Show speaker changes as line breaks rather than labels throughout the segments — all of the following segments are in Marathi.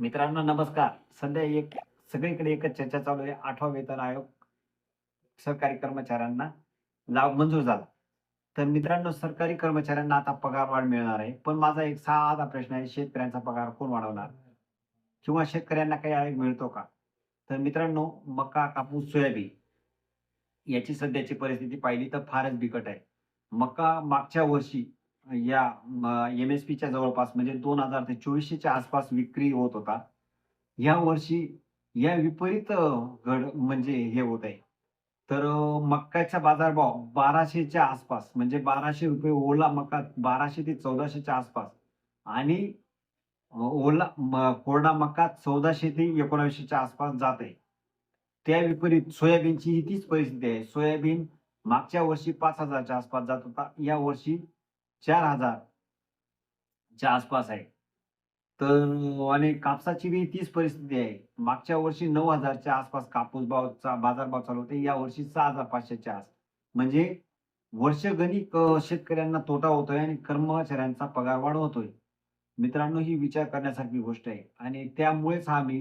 मित्रांनो नमस्कार. सध्या एक सगळीकडे एकच चर्चा चालू आहे. आठवा वेतन आयोग सरकारी कर्मचाऱ्यांना लाभ मंजूर झाला. तर मित्रांनो सरकारी कर्मचाऱ्यांना आता पगार वाढ मिळणार आहे. पण माझा एक साधा प्रश्न आहे शेतकऱ्यांचा पगार कोण वाढवणार? किंवा शेतकऱ्यांना काही आयोग मिळतो का? तर मित्रांनो मका कापूस सोयाबीन याची सध्याची परिस्थिती पाहिली तर फारच बिकट आहे. मका मागच्या वर्षी या एम एस पीच्या जवळपास म्हणजे दोन हजार ते चोवीसशेच्या आसपास विक्री होत होता. या वर्षी या विपरीत घड म्हणजे हे होत आहे. तर मक्काचा मक्याचा बाजारभाव बाराशेच्या आसपास म्हणजे बाराशे रुपये ओला मका बाराशे ते चौदाशेच्या आसपास. आणि ओला कोरडा मका चौदाशे ते एकोणावीसशेच्या आसपास जात आहे. त्या विपरीत सोयाबीनची ही तीच परिस्थिती आहे. सोयाबीन मागच्या वर्षी पाच हजारच्या आसपास जात होता. या वर्षी चार हजार च्या आसपास आहे. तर आणि कापसाची बी तीच परिस्थिती आहे. मागच्या वर्षी नऊ हजारच्या आसपास कापूस भावचा बाजारभाव चालू होते. या वर्षी सहा हजार पाचशेच्या आस म्हणजे वर्षगणिक शेतकऱ्यांना तोटा होतोय आणि कर्मचाऱ्यांचा पगार वाढ होतोय मित्रांनो ही विचार करण्यासारखी गोष्ट आहे. आणि त्यामुळेच हा मी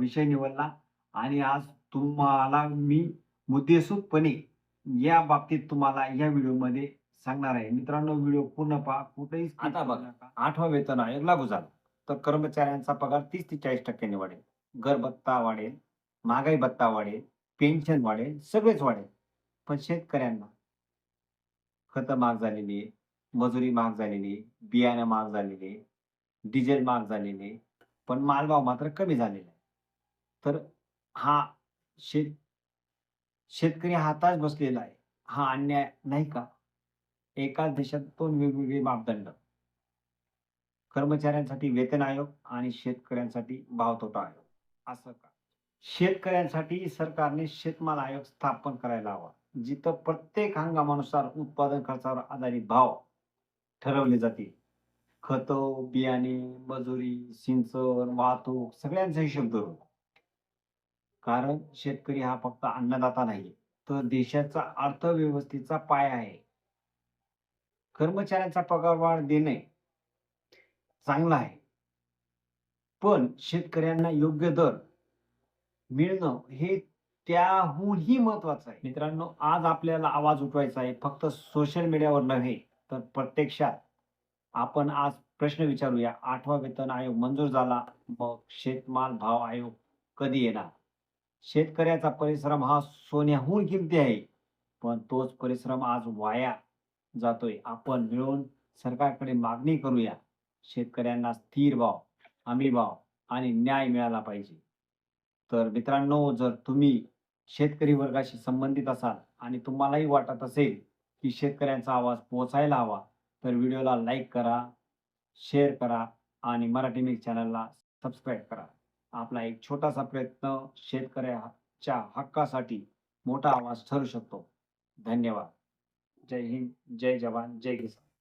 विषय निवडला. आणि आज तुम्हाला मी मुद्देसूदपणे या बाबतीत तुम्हाला या व्हिडिओमध्ये सांगणार आहे. मित्रांनो व्हिडिओ पूर्ण पहा. कुठेही
आता बघा.
आठवा वेतन आयोग लागू झाला. तर कर्मचाऱ्यांचा पगार तीस ते चाळीस टक्क्यांनी वाढेल घर भत्ता वाढेल महागाई भत्ता वाढेल पेन्शन वाढेल सगळेच वाढेल. पण शेतकऱ्यांना खतं महाग झालेली आहे मजुरी महाग झालेली बियाणं महाग झालेले डिझेल महाग झालेले पण मालभाव मात्र कमी झालेला आहे. तर हा शेत शेतकरी हाताच बसलेला आहे. हा अन्याय नाही का? एकाच देशात दोन वेगवेगळे मापदंड. कर्मचाऱ्यांसाठी वेतन आयोग आणि शेतकऱ्यांसाठी भाव तोटा आयोग. असं का? शेतकऱ्यांसाठी सरकारने शेतमाल आयोग स्थापन करायला हवा जिथं प्रत्येक हंगामानुसार उत्पादन खर्चावर आधारित भाव ठरवले जातील. खत बियाणे मजुरी सिंचन वाहतूक सगळ्यांचा हिशोब धरून कारण शेतकरी हा फक्त अन्नदाता नाही तर देशाचा अर्थव्यवस्थेचा पाया आहे. कर्मचाऱ्यांचा पगार वाढ देणे चांगलं आहे. पण शेतकऱ्यांना योग्य दर मिळणं हे त्याहूनही महत्वाचं आहे. मित्रांनो आज आपल्याला आवाज उठवायचा आहे. फक्त सोशल मीडियावर नव्हे तर प्रत्यक्षात आपण आज प्रश्न विचारूया. आठवा वेतन आयोग मंजूर झाला मग शेतमाल भाव आयोग कधी येणार? शेतकऱ्याचा परिश्रम हा सोन्याहून किमती आहे पण तोच परिश्रम आज वाया जातोय. आपण मिळून सरकारकडे मागणी करूया. शेतकऱ्यांना स्थिर भाव हमी भाव आणि न्याय मिळाला पाहिजे. तर मित्रांनो जर तुम्ही शेतकरी वर्गाशी संबंधित असाल आणि तुम्हालाही वाटत असेल की शेतकऱ्यांचा आवाज पोहोचायला हवा तर व्हिडिओला लाईक करा शेअर करा आणि मराठी मिक्स चॅनलला सबस्क्राईब करा. आपला एक छोटासा प्रयत्न शेतकऱ्याच्या हक्कासाठी मोठा आवाज ठरू शकतो. धन्यवाद. जय हिंद जय जवान जय किसान।